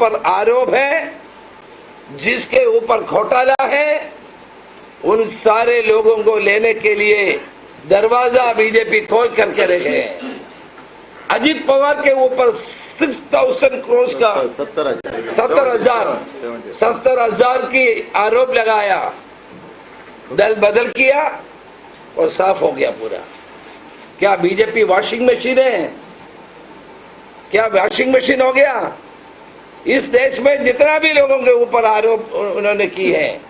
पर आरोप है, जिसके ऊपर घोटाला है, उन सारे लोगों को लेने के लिए दरवाज़ा बीजेपी खोल करके रखे हैं अजीत पवार के ऊपर सिक्स थाउज़ेंड क्रोस का सत्तर हज़ार सत्तर हज़ार की आरोप लगाया। दल बदल किया और साफ़ हो गया पूरा। क्या बीजेपी वॉशिंग मशीन है? क्या वॉशिंग मशीन हो गया? इस देश में जितना भी लोगों के ऊपर आरोप उन्होंने की है,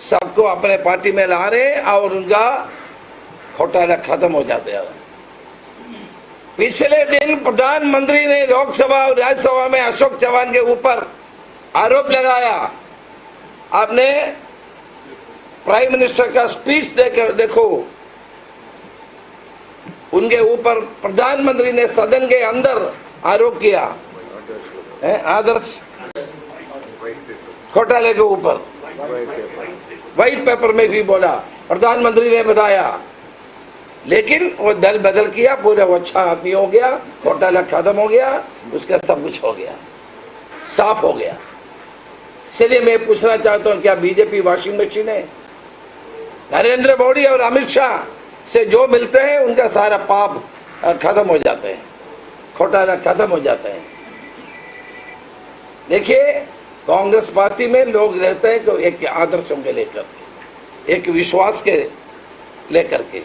सबको अपने पार्टी में ला रहे और उनका घोटाला खत्म हो जाता है। पिछले दिन प्रधानमंत्री ने लोकसभा और राज्यसभा में अशोक चौहान के ऊपर आरोप लगाया। आपने प्राइम मिनिस्टर का स्पीच देकर देखो। उनके ऊपर प्रधानमंत्री ने सदन के अंदर आरोप किया। आदर्श। घोटाले के ऊपर। व्हाइट पेपर में भी बोला। प्रधानमंत्री ने बताया। लेकिन वो दल बदल किया, पूरा वो अच्छा आदमी हो गया, घोटाला खत्म हो गया, उसका सब कुछ हो गया। साफ़ हो गया। इसलिए मैं पूछना चाहता हूँ, क्या बीजेपी वॉशिंग मशीन है? नरेंद्र मोदी और अमित शाह से जो मिलते हैं, उनका सारा पाप खत्म हो जाते हैं। घोटाला खत्म हो जाते हैं। देखिए, कांग्रेस पार्टी में लोग रहते हैं कि एक आदर्शों के लेकर एक विश्वास के लेकर के,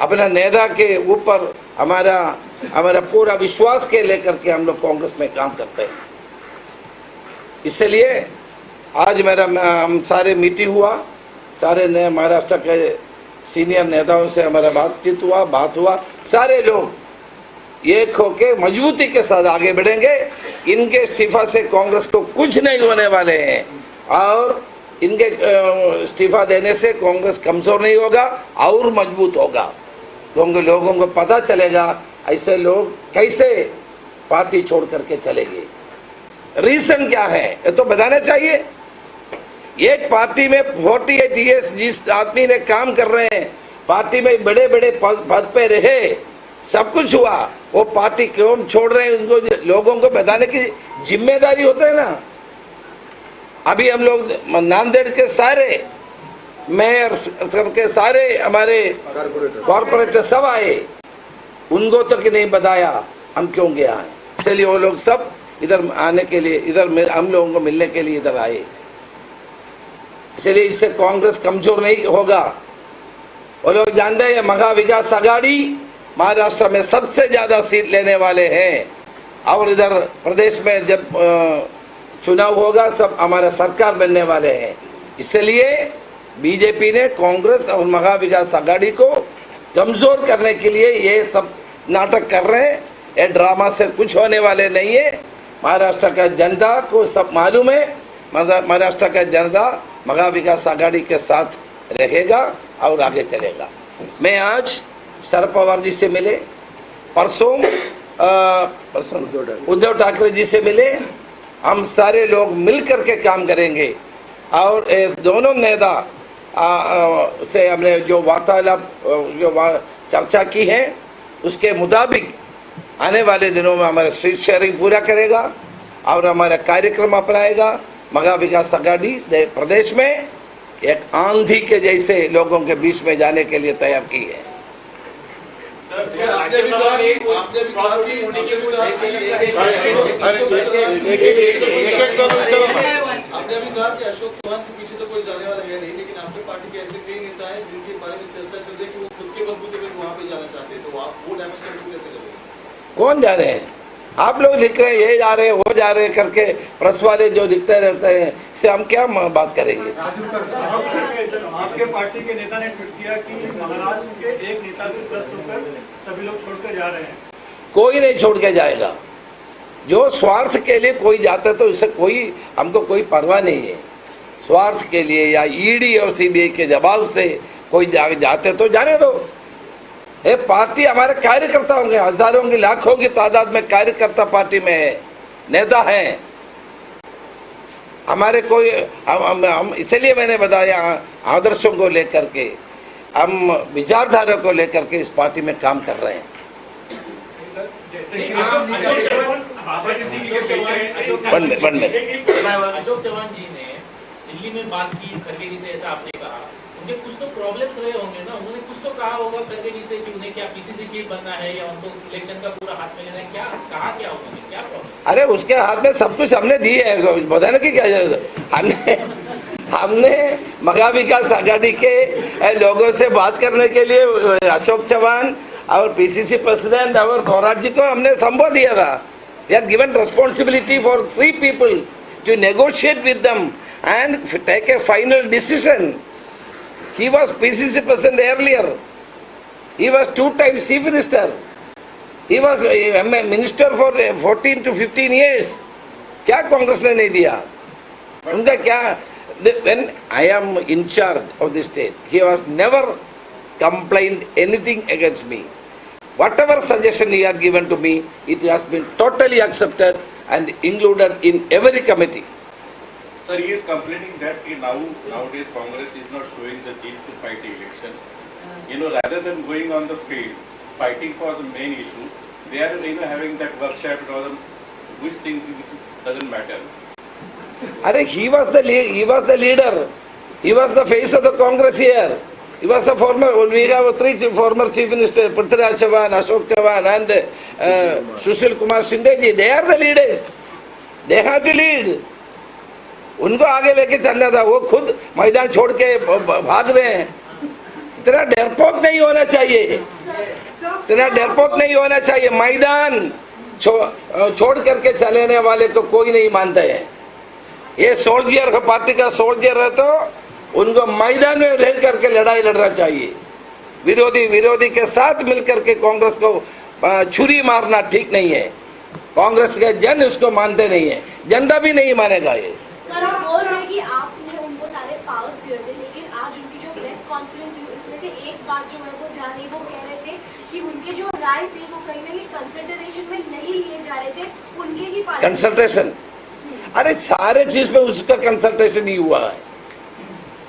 अपना नेता के ऊपर हमारा हमारा पूरा विश्वास के लेकर के हम लोग कांग्रेस में काम करते हैं। इसलिए आज मेरा, हम सारे मीटिंग हुआ, सारे महाराष्ट्र के सीनियर नेताओं से हमारा बातचीत हुआ, बात हुआ, सारे लोग एक होके मजबूती के साथ आगे बढ़ेंगे। इनके इस्तीफा से कांग्रेस को कुछ नहीं होने वाले हैं। और इनके इस्तीफा देने से कांग्रेस कमज़ोर नहीं होगा और मज़बूत होगा। क्योंकि तो लोगों को पता चलेगा ऐसे लोग कैसे पार्टी छोड़ करके चलेंगे। रीजन क्या है ये तो बताना चाहिए। एक पार्टी में फोर्टी एट ईयर्स जिस आदमी ने काम कर रहे हैं पार्टी में बड़े बड़े पद, पे रहे सब कुछ हुआ। वो पार्टी क्यों छोड़ रहे हैं? उनको लोगों को बताने की ज़िम्मेदारी होता है ना। अभी हम लोग नांदेड़ के सारे मेयर सबके सारे हमारे कॉरपोरेटर सब आए। उनको तो कि नहीं बताया, हम क्यों गया है इसलिए वो लोग सब इधर आने के लिए, इधर हम लोगों को मिलने के लिए इधर आए। इसलिए इससे कांग्रेस कमज़ोर नहीं होगा। वो लोग जानते हैं महा विकास आघाड़ी महाराष्ट्र में सबसे ज़्यादा सीट लेने वाले हैं। और इधर प्रदेश में जब चुनाव होगा, सब हमारा सरकार बनने वाले हैं। इसलिए बीजेपी ने कांग्रेस और महाविकास आघाड़ी को कमज़ोर करने के लिए ये सब नाटक कर रहे हैं। ये ड्रामा से कुछ होने वाले नहीं है। महाराष्ट्र का जनता को सब मालूम है। महाराष्ट्र का जनता महा विकास आघाड़ी के साथ रहेगा और आगे चलेगा। मैं आज शरद पवार जी से मिले परसों उद्धव ठाकरे जी से मिले हम सारे लोग मिल करके काम करेंगे और दोनों नेता से हमने जो वार्तालाप जो वा- चर्चा की है उसके मुताबिक आने वाले दिनों में हमारा सीट शेयरिंग पूरा करेगा और हमारा कार्यक्रम अपनाएगा मगा विकास दे- प्रदेश में एक आंधी के जैसे लोगों के बीच में जाने के लिए तैयार की है आपने कहा कि अशोक चौहान के पीछे तो कोई जाने वाला है नहीं लेकिन आपके पार्टी के ऐसे कई नेता हैं जिनके बारे में चर्चा चल रही है कि वो खुद के बलबूते पे वहाँ पे जाना चाहते हैं तो आप वो डायमेंशन को कैसे करेंगे कौन जा रहे हैं? आप लोग लिख रहे हैं ये जा रहे हैं वो जा रहे हैं करके प्रेस वाले जो लिखते रहते हैं इससे हम क्या बात करेंगे? आपके पार्टी के नेता ने ट्वीट किया कि महाराष्ट्र के एक नेता से लोग छोड़कर जा रहे हैं। कोई नहीं छोड़ के जाएगा। जो स्वार्थ के लिए कोई जाता है तो इससे कोई हमको कोई परवाह नहीं है। स्वार्थ के लिए या ईडी और सीबीआई के जवाब से कोई जा, जाते तो जाने दो। ये पार्टी हमारे कार्यकर्ता होंगे हज़ारों की लाखों की तादाद में कार्यकर्ता पार्टी में है नेता है। हमारे कोई हम, हम, हम इसलिए मैंने बताया आदर्शों को लेकर के। हम विचारधारा को लेकर के इस पार्टी में काम कर रहे हैं। Ashok one minute one minute. Ashok Chauhan ji ने दिल्ली में बात की खड़गे जी से ऐसा आपने कहा। उनके कुछ तो प्रॉब्लम्स रहे होंगे ना। उन्होंने कुछ तो कहा होगा खड़गे जी से कि उन्हें क्या पीसीसी चीफ बनना है या उनको इलेक्शन का पूरा हाथ में लेना है। क्या कहा क्या उन्होंने क्या प्रॉब्लम अरे उसके हाथ में सब कुछ हमने दिए है। बताने की क्या ज़रूरत है? हमने हमने मगा विकास आज़ादी के लोगों से बात करने के लिए अशोक चौहान और पीसीसी प्रेसिडेंट और थोराज जी को हमने संबोध दिया था। We are given responsibility for three people to negotiate with them and take a final decision he was P C C president earlier he was two time chief minister he was M A minister for fourteen to fifteen years क्या कांग्रेस ने नहीं दिया? उनका क्या when I am in charge of the state, he was never complained anything against me. Whatever suggestion he had given to me, it has been totally accepted and included in every committee. Sir, he is complaining that he now nowadays Congress is not showing the zeal to fight the election. Uh. You know, rather than going on the field, fighting for the main issue, they are you know having that workshop or the, which thing doesn't matter. Are he was the he was the leader. He was the face of the Congress here. He was the former. We have three former chief minister: Prithviraj Chauhan, Ashok Chauhan, and uh, Sushil Kumar Shinde. They are the leaders. They have to lead. उनको आगे लेके चलना था वो खुद मैदान छोड़ के भाग रहे हैं इतना डरपोक नहीं होना चाहिए इतना डरपोक नहीं होना चाहिए मैदान छो, छोड़ करके चलेने वाले को कोई नहीं मानता है ये सोल्जियर का पार्टी का सोल्जियर है तो उनको मैदान में रह करके लड़ाई लड़ना चाहिए। विरोधी विरोधी के साथ मिलकर के कांग्रेस को छुरी मारना ठीक नहीं है। कांग्रेस के जन उसको मानते नहीं है। जनता भी नहीं मानेगा ये। सर आप बोल रहे हैं कि आपने उनको सारे पावर्स दिए थे लेकिन आज उनकी जो प्रेस कॉन्फ्रेंस हुई उसमें से एक बात जो मेरे को ध्यान वो कह रहे थे कि उनके जो राय थे वो कहीं ना कहीं कंसिडरेशन में नहीं लिए जा रहे थे उनके ही कंसल्टेशन अरे सारे चीज़ में उसका कंसल्टेशन ही हुआ है।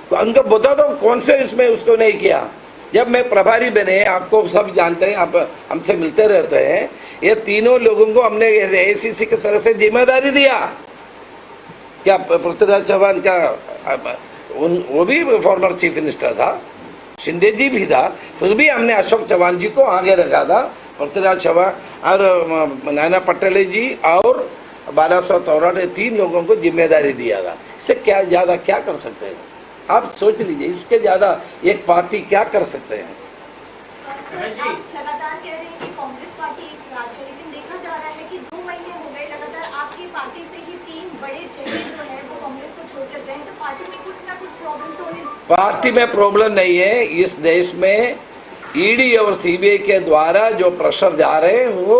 तो उनको बता दो कौन से इसमें उसको नहीं किया। जब मैं प्रभारी बने, आपको सब जानते हैं, आप हमसे मिलते रहते हैं। ये तीनों लोगों को हमने एसीसी की तरफ़ से ज़िम्मेदारी दिया। क्या पृथ्वीराज चौहान का उन, वो भी फॉर्मर चीफ मिनिस्टर था। शिंदे जी भी था। फिर भी हमने अशोक चौहान जी को आगे रखा था। पृथ्वीराज चौहान और नाना पटेल जी और बारह सौ चौरानवे तीन लोगों को ज़िम्मेदारी दिया था। इससे क्या ज़्यादा क्या कर सकते हैं? आप सोच लीजिए इसके ज़्यादा एक पार्टी क्या कर सकते हैं? सर आप लगातार कह रहे हैं कि कांग्रेस पार्टी एक साथ है लेकिन देखा जा रहा है कि दो महीने हो गए लगातार आपकी पार्टी से ही तीन बड़े चेहरे जो है वो कांग्रेस को छोड़कर गए हैं। तो पार्टी में कुछ ना कुछ प्रॉब्लम तो पार्टी में प्रॉब्लम नहीं है। इस देश में ईडी और सीबीआई के द्वारा जो प्रेशर जा रहे हैं वो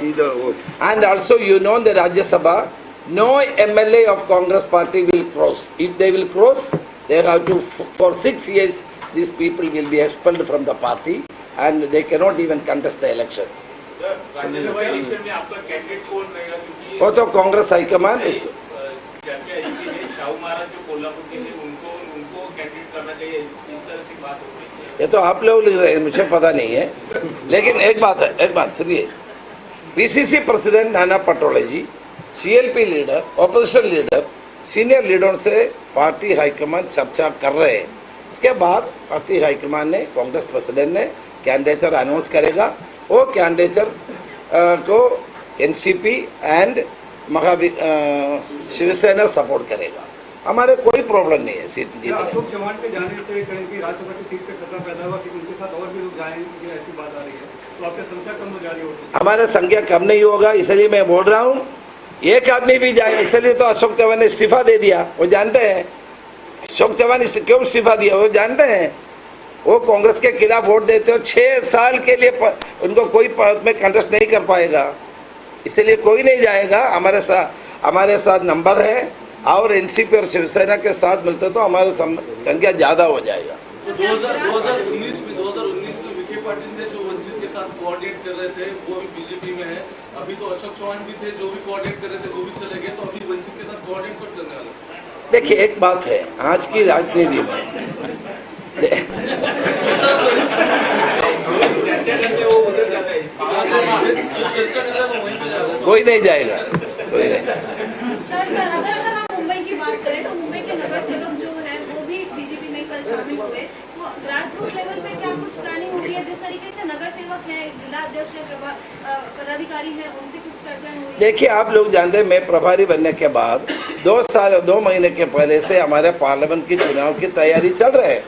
uh, win the seat and uh, eh? also you know the Rajya Sabha no MLA of Congress party will cross if they will cross they have to for six years these people will be expelled from the party and they cannot even contest the election Rajya Sabha election में आपका candidate कौन रहेगा क्योंकि वो तो Congress high command अ, चर्चा शाहू महाराज जो कोल्हापुर के थे उनको उनको कैंडिडेट करना चाहिए इस तरह की बात हो रही है ये तो आप लोग लिख रहे हैं मुझे पता नहीं है लेकिन एक बात है एक बात सुनिए president Nana Patole ji CLP leader opposition leader senior लीडरों से पार्टी हाईकमान चर्चा कर रहे हैं। उसके बाद पार्टी हाईकमान ने कांग्रेस प्रेसिडेंट ने कैंडिडेटर अनाउंस करेगा। वो कैंडिडेटर को एनसीपी एंड महावि अ, शिवसेना सपोर्ट करेगा। हमारे कोई प्रॉब्लम नहीं है सीट जीतने अशोक चौहान के जाने से कहीं की राज्यसभा की सीट पे खतरा पैदा हुआ कि उनके साथ और भी लोग जाएँगे ऐसी बात आ रही है। तो हमारा संख्या कम नहीं होगा इसलिए मैं बोल रहा हूँ एक आदमी भी जाए इसलिए तो अशोक चौहान ने इस्तीफा दे दिया वो जानते हैं। अशोक चौहान इस क्यों इस्तीफा दिया वो जानते हैं। वो कांग्रेस के खिलाफ वोट देते हो छह साल के लिए प, उनको कोई पद में कंटेस्ट नहीं कर पाएगा। इसलिए कोई नहीं जाएगा हमारे साथ हमारे साथ नंबर है और एनसीपी और शिवसेना के साथ मिलते तो हमारा संख्या ज़्यादा हो जाएगा। तो 2000 2019 में 2019 में विखे पाटिल ने जो वंचित के साथ कोऑर्डिनेट कर रहे थे वो अभी बीजेपी में है। अभी तो अशोक चौहान भी थे जो भी कोऑर्डिनेट कर रहे थे वो भी चले गए तो अभी वंचित के साथ कोऑर्डिनेट कौन करने वाला? देखिए एक बात है आज की राजनीति में। कोई नहीं जाएगा कोई नहीं। सर सर अगर सर हम मुंबई की बात करें तो मुंबई के नगर सेवक जो है वो भी बीजेपी में कल शामिल हुए। तो ग्रास रूट लेवल पे क्या देखिए, आप लोग जानते हैं, मैं प्रभारी बनने के बाद दो साल, दो महीने के पहले से हमारे पार्लियामेंट की चुनाव की तैयारी चल रही है।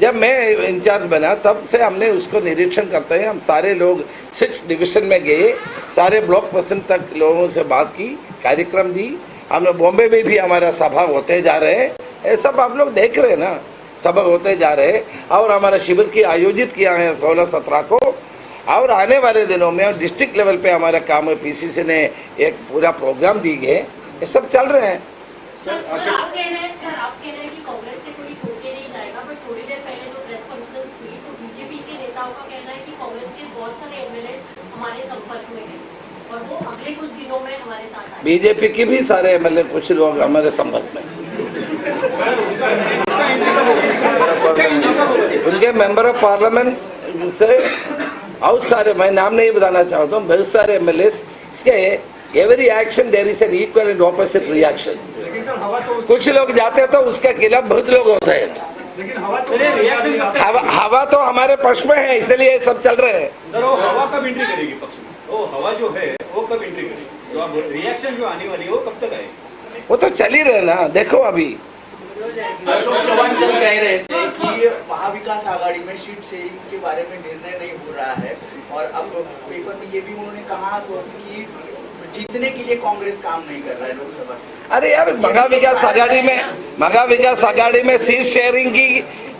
जब मैं इंचार्ज बना, तब से हमने उसको निरीक्षण करते हैं। हम सारे लोग सिक्स डिवीज़न में गए, सारे ब्लॉक प्रेसिडेंट तक लोगों से बात की, कार्यक्रम दी। हमने बॉम्बे में भी हमारा सभा होते जा रहे हैं। ये सब आप लोग देख रहे हैं ना। सभा होते जा रहे और हमारा शिविर की आयोजित किया है सोलह सत्रह को। और आने वाले दिनों में डिस्ट्रिक्ट लेवल पे हमारा काम है पीसीसी ने एक पूरा प्रोग्राम दी गए ये सब चल रहे हैं। सर आप कह रहे हैं सर आप कह रहे हैं कि कांग्रेस से कोई छोड़ के नहीं जाएगा बट थोड़ी देर पहले जो प्रेस कॉन्फ्रेंस हुई तो बीजेपी के नेताओं का कहना है कि कांग्रेस के बहुत सारे एमएलए हमारे संपर्क में हैं। और वो अगले कुछ दिनों में हमारे साथ बीजेपी की भी सारे एमएलए कुछ लोग हमारे संपर्क में उनके मेंबर ऑफ़ पार्लियामेंट से बहुत सारे मैं नाम नहीं बताना चाहता हूँ बहुत सारे एमएलए इसके every action there is an equal and opposite reaction कुछ लोग जाते तो उसके खिलाफ बहुत लोग होते हैं। हवा तो हवा, हवा तो हमारे पक्ष में है इसलिए सब चल रहे हैं। सर वो हवा कब एंट्री करेगी पक्ष में? वो हवा जो है वो कब एंट्री करेगी? जो रिएक्शन जो आने वाली है वो कब तक आएगी? वो तो चल ही रहे ना देखो अभी। अशोक चौहान कल कह रहे थे कि महाविकास आघाड़ी में सीट शेयरिंग के बारे में निर्णय नहीं हो रहा है और अब पेपर में ये भी उन्होंने कहा कि जीतने के लिए कांग्रेस काम नहीं कर रहा है लोकसभा अरे यार मगा विकास आघाड़ी में मगा विकास आघाड़ी में सीट शेयरिंग की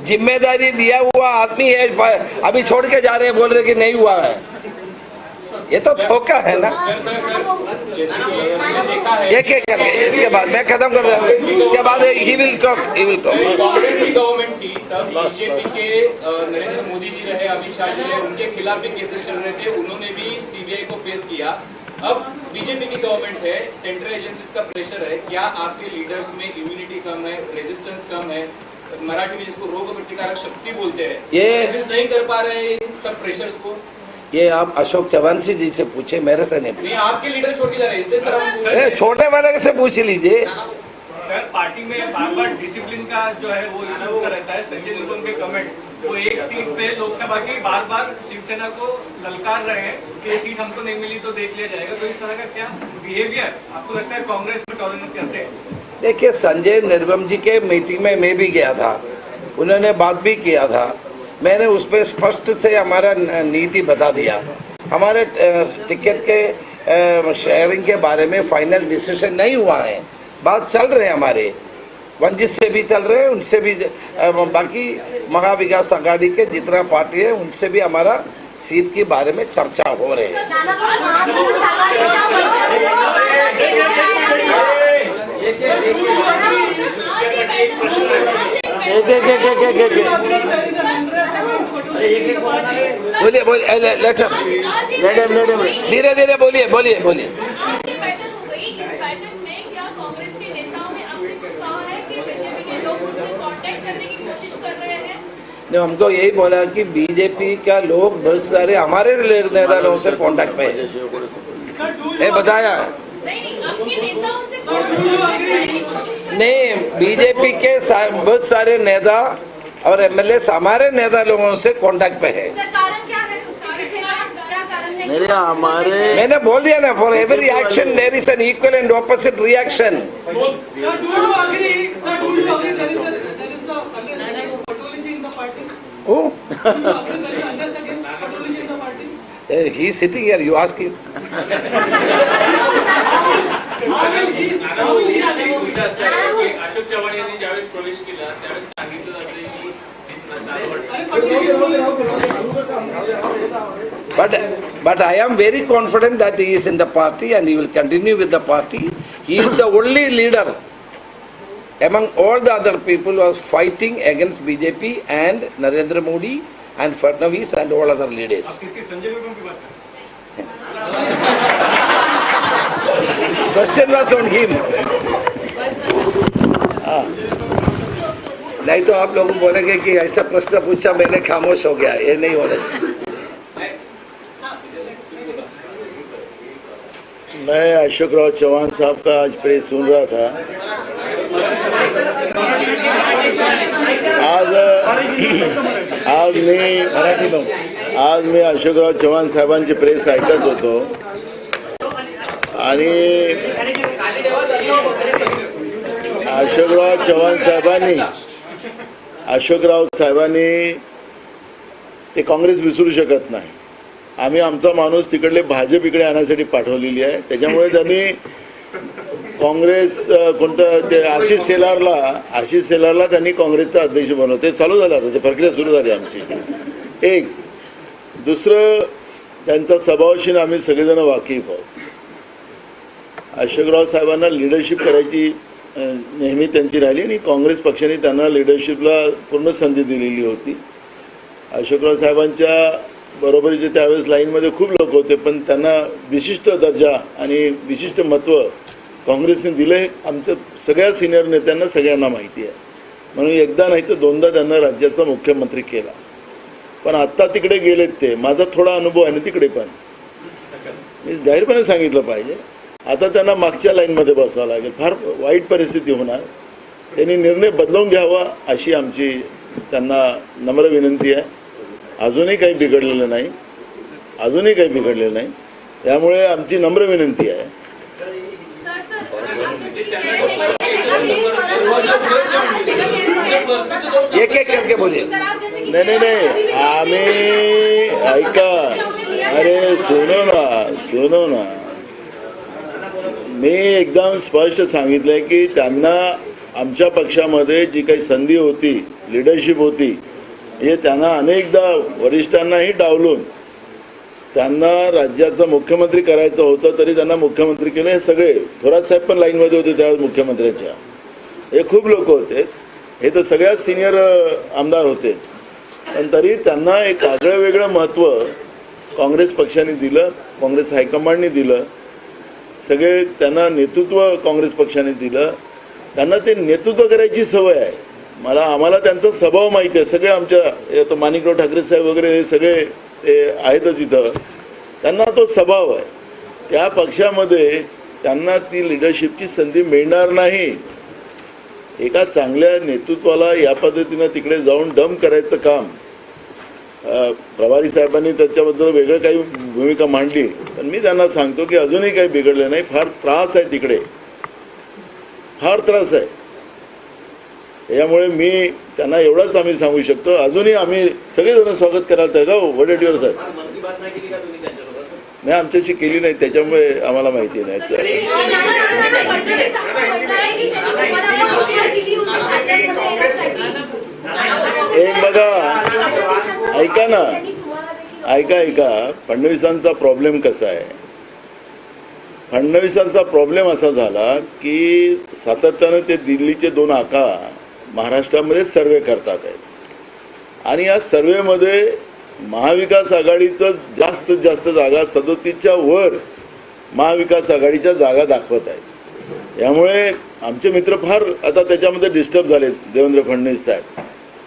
ज़िम्मेदारी दिया हुआ आदमी है अभी छोड़ के जा रहे हैं बोल रहे कि नहीं हुआ है। ये तो धोखा है ना। एक एक करके इसके बाद मैं खत्म कर रहा हूँ। इसके बाद he will talk he will talk Congress की गवर्नमेंट थी तब बीजेपी के नरेंद्र मोदी जी रहे अमित शाह जी रहे उनके खिलाफ भी केसेस चल रहे थे उन्होंने भी सीबीआई को फेस किया। अब बीजेपी की गवर्नमेंट है सेंट्रल एजेंसीज का प्रेशर है क्या आपके लीडर्स में इम्यूनिटी कम है रेजिस्टेंस कम है? मराठी में जिसको रोग प्रतिकारक शक्ति बोलते हैं। ये- नहीं कर पा रहे इन सब प्रेशर्स को। ये आप अशोक चौहान जी जी से पूछे मेरे से नहीं नहीं आपके लीडर के जा रहे हैं पूछ पूछे। छोटे वाले से पूछ लीजिए। सर पार्टी में बार बार डिसिप्लिन का जो है वो इशू रहता है संजय निगम के कमेंट वो एक सीट पे लोकसभा की बार बार शिवसेना को ललकार रहे हैं कि सीट हमको नहीं मिली तो देख लिया जाएगा। तो इस तरह का क्या बिहेवियर आपको लगता है कांग्रेस में टॉलरेट करते हैं? देखिए संजय निर्वम जी के मीटिंग में मैं भी गया था। उन्होंने बात भी किया था। मैंने उस पर स्पष्ट से हमारा नीति बता दिया हमारे टिकट के शेयरिंग के बारे में फाइनल डिसीज़न नहीं हुआ है बात चल रहे हैं हमारे वंजित से भी चल रहे हैं उनसे भी बाकी महाविकास आघाड़ी के जितना पार्टी है उनसे भी हमारा सीट के बारे में चर्चा हो रही है बोलिए बोलिए लेट लेट लेट धीरे धीरे बोलिए बोलिए बोलिए। आज की बैठक हो गई इस बैठक में क्या कांग्रेस के नेताओं ने आपसे कुछ कहा है कि बीजेपी के लोग उनसे कांटेक्ट करने की कोशिश कर रहे हैं? ने हमको यही बोला कि बीजेपी का लोग बहुत सारे हमारे नेता लोगों से कांटेक्ट पे है। ये बताया। नहीं बीजेपी के बहुत सारे नेता और एमएलए हमारे नेता लोगों से कांटेक्ट पे है। हैं सर कारण क्या है? उसका पीछे का क्या कारण है? मेरे हमारे मैंने बोल दिया ना for every action there is an equal and opposite reaction you agree? Sir, do you But, but I am very confident that he is in the party and he will continue with the party. He is the only leader among all the other people who was fighting against BJP and Narendra Modi and Fadnavis and all other leaders. किसकी संजय निगम की बात कर Question was on him. हाँ। नहीं तो आप लोग बोलेंगे कि ऐसा प्रश्न पूछा, मैंने खामोश हो गया, ये नहीं होना चाहिए मैं अशोक राव चौहान साहब का आज प्रेस सुन रहा था। आज आज मी आज मी अशोकराव चव्हाण साहेबांची प्रेस ऐकत होतो। आणि अशोकराव चव्हाण साहेबांनी अशोकराव साहेबांनी ते काँग्रेस विसरू शकत नाही. आम्ही आमचा माणूस तिकडले भाजप इकडे आणण्यासाठी पाठवलेली आहे. त्याच्यामुळे त्यांनी काँग्रेस कोणतं ते आशिष सेलारला आशिष सेलारला त्यांनी काँग्रेसचा अध्यक्ष बनवलं. ते चालू झालं आता ते प्रक्रिया सुरू झाली आमची. एक दुसरं त्यांचा स्वभावशीन आम्ही सगळेजण वाकिफ आहोत. अशोकराव साहेबांना लिडरशिप करायची नेहमी त्यांची राहिली आणि काँग्रेस पक्षाने त्यांना लिडरशिपला पूर्ण संधी दिलेली होती. अशोकराव साहेबांच्या बरोबरीचे त्यावेळेस लाईनमध्ये खूप लोक होते पण त्यांना विशिष्ट दर्जा आणि विशिष्ट महत्त्व काँग्रेसने दिले आमच्या सगळ्या सिनियर नेत्यांना सगळ्यांना माहिती आहे. म्हणून एकदा नाही तर दोनदा त्यांना राज्याचा मुख्यमंत्री केला. पण आत्ता तिकडे गेलेत ते. माझा थोडा अनुभव आहे ना तिकडे पण. मी जाहीरपणे सांगितलं पाहिजे. आता त्यांना मागच्या लाईनमध्ये बसावं लागेल. फार वाईट परिस्थिती होणार. त्यांनी निर्णय बदलवून घ्यावा अशी आमची त्यांना नम्र विनंती आहे. अजूनही काही बिघडलेलं नाही. अजूनही काही बिघडलेलं नाही. त्यामुळे आमची नम्र विनंती आहे. एक एक करके बोलिए. नाही नाही नाही. आम्ही ऐका. अरे सोनो ना सोनो ना मी एकदम स्पष्ट सांगितलंय की त्यांना आमच्या पक्षामध्ये जी काही संधी होती लिडरशिप होती हे त्यांना अनेकदा वरिष्ठांनाही डावलून त्यांना राज्याचं मुख्यमंत्री करायचं होतं तरी त्यांना मुख्यमंत्री केलं. हे सगळे थोरात साहेब पण लाईनमध्ये होते त्यावेळेस मुख्यमंत्र्याच्या. हे खूप लोक होते. हे तर सगळ्यात सिनियर आमदार होते. पण तरी त्यांना एक आगळं वेगळं महत्त्व काँग्रेस पक्षाने दिलं काँग्रेस हायकमांडने दिलं. सगळे त्यांना नेतृत्व काँग्रेस पक्षाने दिलं. त्यांना ते नेतृत्व करायची सवय आहे. मला आम्हाला त्यांचा स्वभाव माहिती आहे. सगळे आमच्या माणिकराव ठाकरे साहेब वगैरे हे सगळे ते आहेतच इथं. त्यांना तो स्वभाव आहे. त्या पक्षामध्ये त्यांना ती लिडरशिपची संधी मिळणार नाही. एका चांगल्या नेतृत्वाला या पद्धतीनं तिकडे जाऊन डम करायचं काम. प्रभारी साहेबांनी त्याच्याबद्दल वेगळं काही भूमिका मांडली पण मी त्यांना सांगतो की अजूनही काही बिघडलं नाही फार त्रास आहे तिकडे फार त्रास आहे त्यामुळे मी त्यांना एवढंच आम्ही सांगू शकतो अजूनही आम्ही सगळेजण स्वागत करायला तयार आहोत वड एट युअर साहेब मन की बात नाही केली का तुम्ही त्यांच्यासोबत नाही आमच्याशी केली नाही त्याच्यामुळे आम्हाला माहिती नाही एक बघा ऐका ना. ऐका ऐका. फडणवीसांचा प्रॉब्लेम कसा आहे? फडणवीसांचा प्रॉब्लेम असा झाला की सातत्यानं ते दिल्लीचे दोन आका महाराष्ट्रामध्ये सर्वे करतात आहेत. आणि या सर्वेमध्ये महाविकास आघाडीचं जास्तीत जास्त जागा सदोतीसच्या वर महाविकास आघाडीच्या जागा दाखवत आहेत. त्यामुळे आमचे मित्र फार आता त्याच्यामध्ये डिस्टर्ब झाले देवेंद्र फडणवीस साहेब.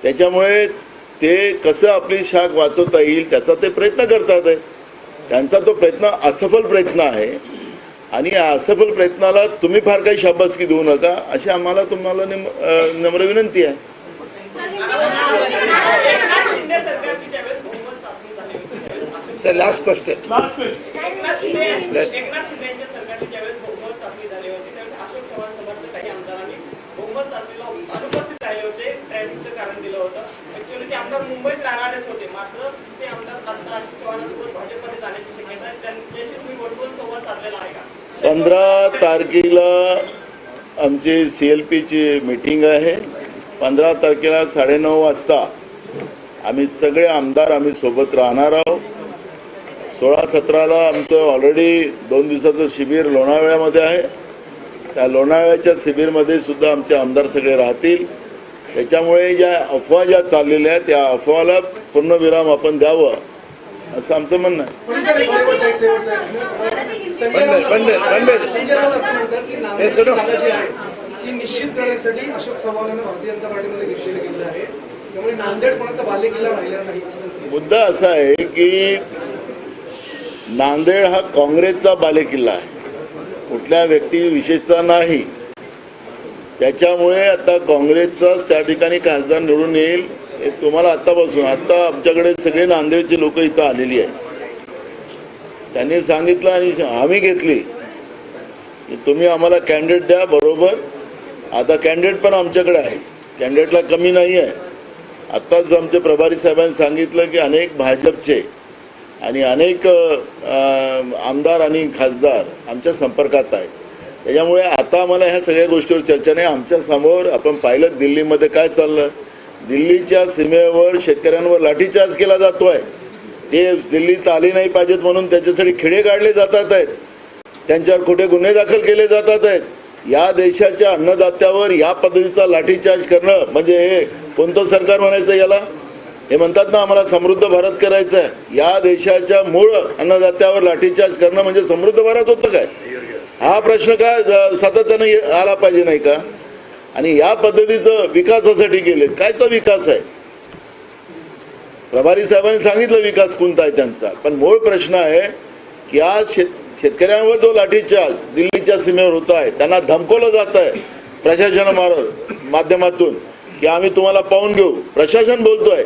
त्याच्यामुळे ते कसं आपली शाख वाचवता येईल त्याचा ते प्रयत्न करतात आहे. त्यांचा तो प्रयत्न असफल प्रयत्न आहे. आणि या असफल प्रयत्नाला तुम्ही फार काही शाबासकी देऊ नका अशी आम्हाला तुम्हाला नम्र विनंती आहे. Sir last question Eknath Shinde Eknath शिंदेच्या सरकारची ज्यावेळेस बहुमत चाचणी झाली होती त्यावेळेस अशोक चव्हाण समर्थ काही आमदारांनी बहुमत चाचणीला अनुपस्थित राहिले होते ट्रॅफिकचं कारण दिलं होतं ऍक्च्युअली ते आमदार मुंबईत राहणारेच होते. मात्र ते आमदार आता अशोक चव्हाणांसोबत भाजपमध्ये जाण्याची शक्यता आहे. त्यांच्याशी तुम्ही वटवून संवाद साधलेला आहे का? पंधरा तारखेला आमची सी एल पीची मीटिंग आहे. पंधरा तारखेला साडेनऊ वाजता आम्ही सगळे आमदार आम्ही सोबत राहणार आहोत. सोळा सतराला आमचं ऑलरेडी दोन दिवसाचं शिबिर लोणावळ्यामध्ये आहे. त्या लोणावळ्याच्या शिबिरमध्ये सुद्धा आमचे आमदार सगळे राहतील. त्याच्यामुळे ज्या अफवा ज्या चाललेल्या आहेत त्या अफवाला पूर्णविराम आपण द्यावं असं आमचं म्हणणं आहे. ती निश्चित करण्यासाठी अशोक भारतीय जनता पार्टीमध्ये घेतलेलं आहे त्यामुळे नांदेड कोणाचा राहिलेला नाही मुद्दा असा आहे की नांदेड हा काँग्रेसचा बालेकिल्ला आहे. कुठल्या व्यक्ती विशेषचा नाही. त्याच्यामुळे आता काँग्रेसचाच त्या ठिकाणी खासदार निवडून येईल हे तुम्हाला आत्तापासून आत्ता आमच्याकडे सगळे नांदेडचे लोक इथं आलेली आहेत. त्यांनी सांगितलं आणि आम्ही घेतली. की तुम्ही आम्हाला कॅन्डिडेट द्या बरोबर. आता कॅन्डिडेट पण आमच्याकडे आहे. कॅन्डिडेटला कमी नाही आहे. आत्ताच आमचे प्रभारी साहेबांनी सांगितलं की अनेक भाजपचे आणि अनेक आमदार आणि खासदार आमच्या संपर्कात आहेत. त्याच्यामुळे आता आम्हाला ह्या सगळ्या गोष्टीवर चर्चा नाही. आमच्यासमोर आपण पाहिलं दिल्लीमध्ये काय चाललं. दिल्लीच्या सीमेवर शेतकऱ्यांवर लाठीचार्ज केला जातोय. ते दिल्लीत आले नाही पाहिजेत म्हणून त्याच्यासाठी खेडे काढले जातात आहेत. त्यांच्यावर खोटे गुन्हे दाखल केले जातात आहेत. या देशाच्या अन्नदात्यावर या पद्धतीचा लाठीचार्ज करणं म्हणजे हे कोणतं सरकार म्हणायचं याला? हे म्हणतात ना आम्हाला समृद्ध भारत करायचं आहे या देशाच्या मूळ अन्नदात्यावर लाठीचार्ज करणं म्हणजे समृद्ध भारत होतं काय? हा प्रश्न काय अ, सातत्यानं आला पाहिजे नाही का? आणि या पद्धतीचं विकासासाठी केले कायचा विकास आहे? प्रभारी साहेबांनी सांगितलं विकास कोणता आहे त्यांचा. पण मूळ प्रश्न आहे की आज शेत शेतकऱ्यांवर जो लाठीचार्ज दिल्लीच्या सीमेवर होत आहे त्यांना धमकवलं जात आहे प्रशासन माध्यमातून की आम्ही तुम्हाला पाहून घेऊ. प्रशासन बोलतोय.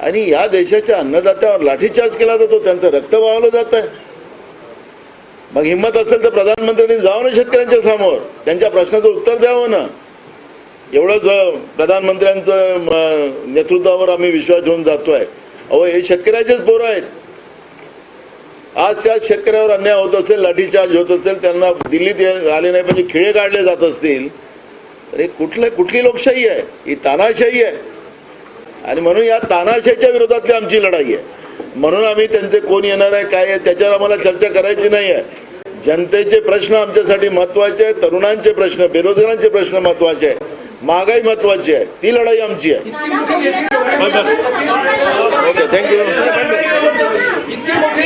आणि या देशाच्या अन्नदात्यावर लाठीचार्ज केला जातो त्यांचं रक्त वाहवलं जात आहे. मग हिंमत असेल तर प्रधानमंत्र्यांनी जावं ना शेतकऱ्यांच्या समोर. त्यांच्या प्रश्नाचं उत्तर द्यावं ना. एवढंच प्रधानमंत्र्यांचं नेतृत्वावर आम्ही विश्वास घेऊन जातोय. अहो हे शेतकऱ्याचेच पोरं आहेत. आज त्या शेतकऱ्यावर अन्याय होत असेल लाठीचार्ज होत असेल त्यांना दिल्लीत ये- आले नाही म्हणजे खिळे काढले जात असतील. अरे हे कुठलं कुठली लोकशाही आहे? ही तानाशाही आहे. आणि म्हणून या तानाशाहीच्या विरोधातली आमची लढाई आहे. म्हणून आम्ही त्यांचे कोण येणार आहे काय आहे त्याच्यावर आम्हाला चर्चा करायची नाही आहे. जनतेचे प्रश्न आमच्यासाठी महत्त्वाचे आहेत तरुणांचे प्रश्न बेरोजगारांचे प्रश्न महत्त्वाचे आहे महागाई महत्वाची आहे ती लढाई आमची आहे. इतकी मोठी नेते ओके थँक्यू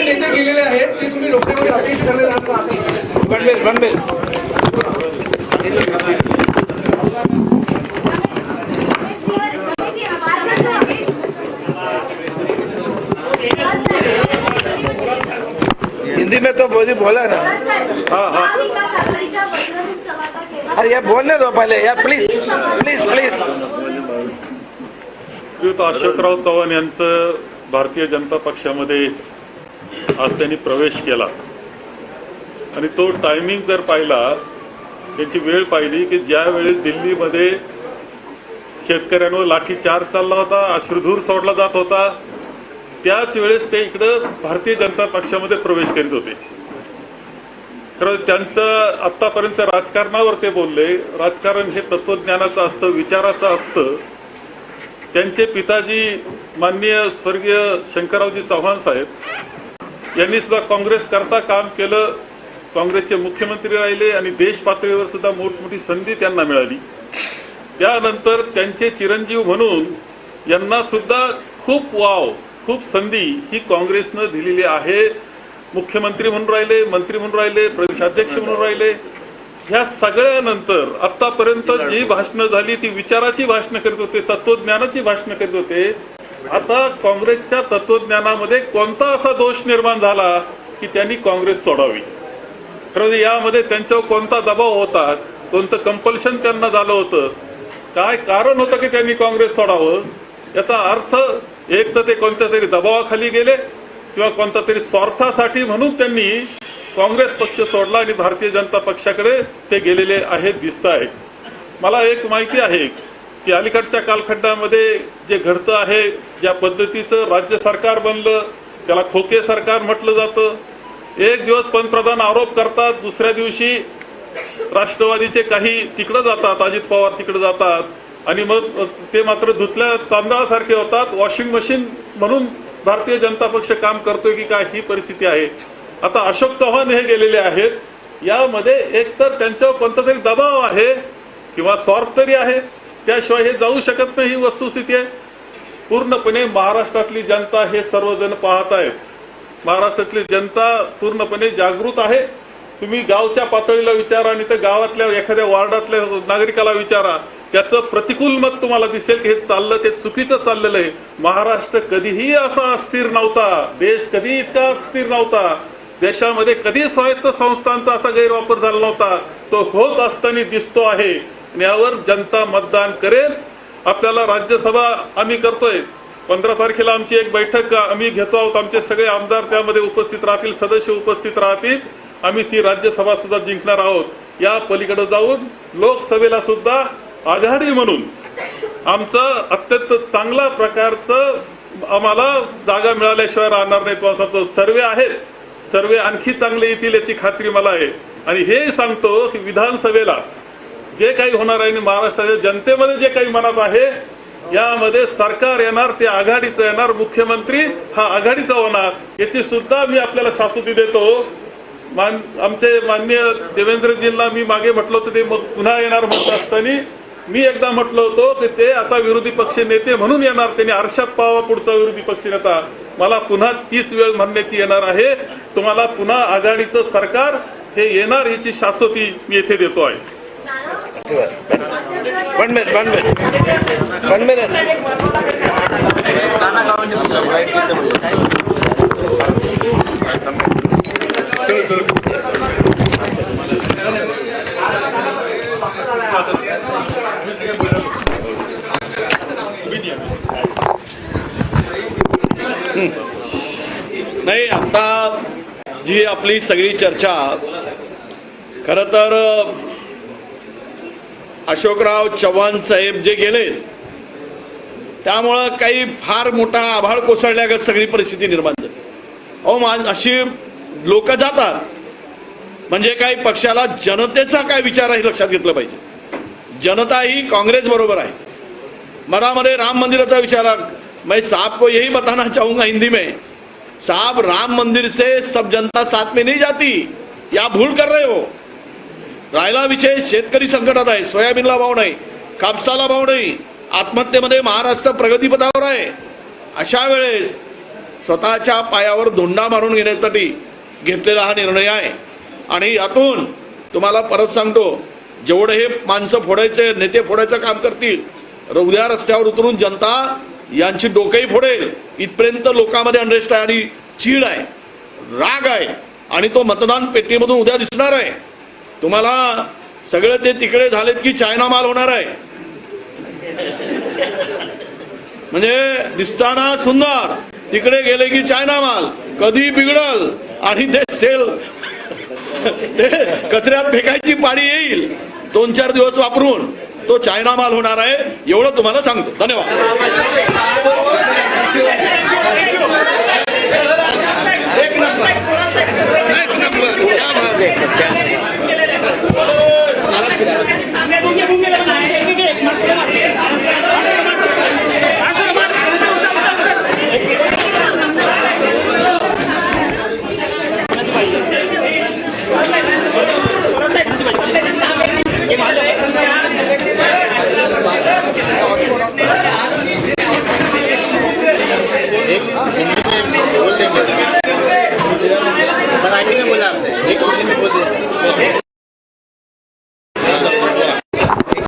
नेते गेलेले आहेत ते तुम्ही लोकांवर अपेक्षा करणार आहात का असं म्हणतात. बंडेल बंडेल हिंदी में तो बोला ना. हा हा. अरे यार बोलने दो पहले यार please please please Shriyut Ashokrao Chavan यांचं भारतीय जनता पक्षामध्ये आज त्यांनी प्रवेश केला. आणि तो टायमिंग जर पाहिला त्याची वेळ पाहिली की ज्यावेळी दिल्लीमध्ये शेतकऱ्यांवर लाठीचार्ज चालला होता अश्रुधूर सोडला जात होता त्याच वेळेस ते इकडं भारतीय जनता पक्षामध्ये प्रवेश करीत होते. खरं त्यांचं आत्तापर्यंत राजकारणावर ते बोलले राजकारण हे तत्वज्ञानाचं असतं विचाराचं असतं. त्यांचे पिताजी माननीय स्वर्गीय शंकररावजी चव्हाण साहेब यांनी सुद्धा काँग्रेस करता काम केलं काँग्रेसचे मुख्यमंत्री राहिले आणि देश पातळीवर सुद्धा मोठमोठी संधी त्यांना मिळाली. त्यानंतर त्यांचे चिरंजीव म्हणून यांना सुद्धा खूप वाव खूप संधी ही काँग्रेसनं दिलेली आहे. मुख्यमंत्री म्हणून राहिले मंत्री म्हणून राहिले प्रदेशाध्यक्ष म्हणून राहिले ह्या सगळ्यानंतर आतापर्यंत जी भाषणं झाली ती विचाराची भाषणं करीत होते तत्वज्ञानाची भाषणं करीत होते. आता काँग्रेसच्या तत्वज्ञानामध्ये कोणता असा दोष निर्माण झाला की त्यांनी काँग्रेस सोडावी? खरं म्हणजे यामध्ये त्यांच्यावर कोणता दबाव होता कोणतं कंपल्शन त्यांना झालं होतं काय कारण होतं की त्यांनी काँग्रेस सोडावं? याचा अर्थ एक तर ते कोणत्या तरी दबावाखाली गेले किंवा कोणत्या तरी स्वार्थासाठी म्हणून त्यांनी काँग्रेस पक्ष सोडला आणि भारतीय जनता पक्षाकडे ते गेलेले आहेत दिसत आहे मला एक माहिती आहे की अलीकडच्या कालखंडामध्ये जे घडतं आहे ज्या पद्धतीचं राज्य सरकार बनलं त्याला खोके सरकार म्हटलं जातं. एक दिवस पंतप्रधान आरोप करतात दुसऱ्या दिवशी राष्ट्रवादीचे काही तिकडं जातात अजित पवार तिकडे जातात. आणि मग ते मात्र धुतल्या तांदळासारखे होतात वॉशिंग मशीन म्हणून भारतीय जनता पक्ष काम करतोय की काय ही परिस्थिती आहे. आता अशोक चव्हाण हे गेलेले आहेत. यामध्ये एकतर त्यांच्यावर कोणता तरी दबाव आहे किंवा स्वार्थ तरी आहे. त्याशिवाय हे जाऊ शकत नाही ही वस्तुस्थिती आहे. पूर्णपणे महाराष्ट्रातली जनता हे सर्वजण पाहत आहेत. महाराष्ट्रातली जनता पूर्णपणे जागृत आहे. तुम्ही गावच्या पातळीला विचारा आणि तर गावातल्या एखाद्या वार्डातल्या नागरिकाला विचारा. त्याचं प्रतिकूल मत तुम्हाला दिसेल की हे चाललं ते चुकीचं चाललेलं आहे. महाराष्ट्र कधीही असा अस्थिर नव्हता. देश कधी इतका अस्थिर नव्हता. देशामध्ये कधी स्वायत्त संस्थांचा असा गैरवापर झाला नव्हता. तो होत असताना दिसतो आहे. यावर जनता मतदान करेल. आपल्याला राज्यसभा आम्ही करतोय. पंधरा तारखेला आमची एक बैठक आम्ही घेतो आहोत. आमचे सगळे आमदार त्यामध्ये उपस्थित राहतील सदस्य उपस्थित राहतील. आम्ही ती राज्यसभा सुद्धा जिंकणार आहोत. या पलीकडे जाऊन लोकसभेला सुद्धा आघाडी म्हणून. आमचं अत्यंत चांगल्या प्रकारचं आम्हाला जागा मिळाल्याशिवाय राहणार नाही तो असा तो सर्वे आहेत सर्वे आणखी चांगले येतील याची खात्री मला आहे. आणि हे सांगतो की विधानसभेला जे काही होणार आहे आणि महाराष्ट्राच्या जनतेमध्ये जे काही मनात आहे यामध्ये सरकार येणार ते आघाडीचं येणार मुख्यमंत्री हा आघाडीचा होणार याची सुद्धा मी आपल्याला शाश्वती देतो. मान आमचे मान्य देवेंद्रजींना मी मागे म्हटलं होतं ते मग पुन्हा येणार म्हणत असताना मी एकदा म्हटलं होतो की ते आता विरोधी पक्ष नेते म्हणून येणार त्यांनी आरशात पावा पुढचा विरोधी पक्ष नेता. मला पुन्हा तीच वेळ म्हणण्याची येणार आहे. तुम्हाला पुन्हा आघाडीचं सरकार हे येणार याची शाश्वती मी येथे देतो आहे. Minute one minute one minute नाही आता जी आपली सगळी चर्चा खर तर अशोकराव चव्हाण साहेब जे गेले त्यामुळं काही फार मोठा आभाळ कोसळल्यागत सगळी परिस्थिती निर्माण झाली. अहो मा अशी लोक जातात म्हणजे काही पक्षाला जनतेचा काय विचार आहे लक्षात घेतलं पाहिजे. जनता ही काँग्रेस बरोबर आहे. मरामध्ये राम मंदिराचा विचार म्हणजे साप को यही बताना चाहूंगा हिंदी में. साहब राम मंदिर से सब जनता साथ में नहीं जाती। या भूल कर रहे हो? राहिला विषय शेतकरी संकटात आहे सोयाबीनला भाव नाही कापसाला भाव नाही आत्महत्येमध्ये महाराष्ट्र प्रगतीपथावर आहे. अशा वेळेस स्वतःच्या पायावर धोंडा मारून घेण्यासाठी घेतलेला हा निर्णय आहे. आणि यातून तुम्हाला परत सांगतो जेवढे हे माणसं फोडायचे नेते फोडायचं काम करतील उद्या रस्त्यावर उतरून जनता यांची डोकंही फोडेल. इथपर्यंत लोकांमध्ये अनरेस्ट आहे आणि चीड आहे राग आहे आणि तो मतदान पेटीमधून उद्या दिसणार आहे. तुम्हाला सगळे ते तिकडे झालेत की चायना माल होणार आहे? म्हणजे दिसताना सुंदर तिकडे गेले की चायना माल कधी बिघडल आणि ते सेल ते कचऱ्यात फेकायची पाळी येईल. दोन चार दिवस वापरून. तो चायना माल होणार आहे एवढं तुम्हाला सांगतो. धन्यवाद. Yeah.